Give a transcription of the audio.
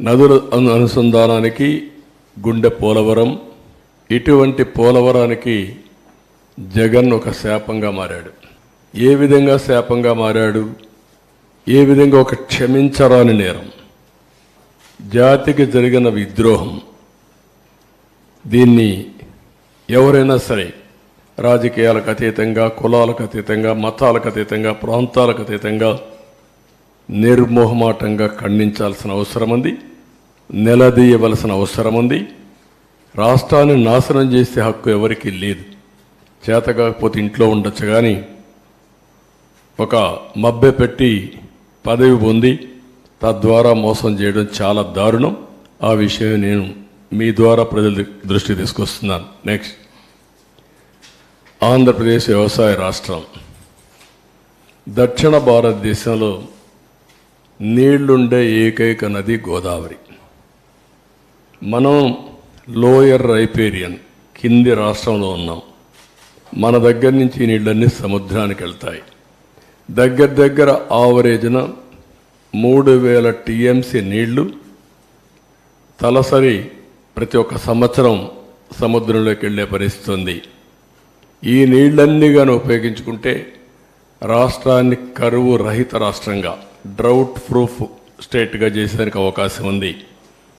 నదుల అను- అనుసంధానానికి గుండె పోలవరం ఇటువంటి పోలవరానికి జగన్ ఒక శాపంగా మారాడు. ఏ విధంగా శాపంగా మారాడు? ఏ విధంగా ఒక క్షమించరాని నేరం? జాతికి జరిగిన విద్రోహం. దీన్ని ఎవరైనా సరే రాజకీయాలకు అతీతంగా కులాలకు అతీతంగా మతాలకు అతీతంగా ప్రాంతాలకు అతీతంగా నిర్మోహమాటంగా ఖండించాల్సిన అవసరం ఉంది. నిలదీయవలసిన అవసరం ఉంది రాష్ట్రాన్ని నాశనం చేసే హక్కు ఎవరికీ లేదు. చేత కాకపోతే ఇంట్లో ఉండొచ్చు కానీ ఒక మబ్బె పెట్టి పదవి పొంది తద్వారా మోసం చేయడం చాలా దారుణం. ఆ విషయం నేను మీ ద్వారా ప్రజల దృష్టి తీసుకొస్తున్నాను. నెక్స్ట్ ఆంధ్రప్రదేశ్ వ్యవసాయ రాష్ట్రం. దక్షిణ భారతదేశంలో నీళ్ళుండే ఏకైక నది గోదావరి. మనం లోయర్ రైపేరియన్ కింది రాష్ట్రంలో ఉన్నాం. మన దగ్గర నుంచి ఈ నీళ్ళన్నీ సముద్రానికి వెళ్తాయి. దగ్గర దగ్గర ఆవరేజ్న మూడు వేల టీఎంసీ నీళ్ళు తలసరి ప్రతి ఒక్క సంవత్సరం సముద్రంలోకి వెళ్ళే పరిస్థితి ఉంది. ఈ నీళ్ళన్నీ కానీ ఉపయోగించుకుంటే రాష్ట్రాన్ని కరువు రహిత రాష్ట్రంగా డ్రౌట్ ప్రూఫ్ స్టేట్గా చేసేదానికి అవకాశం ఉంది.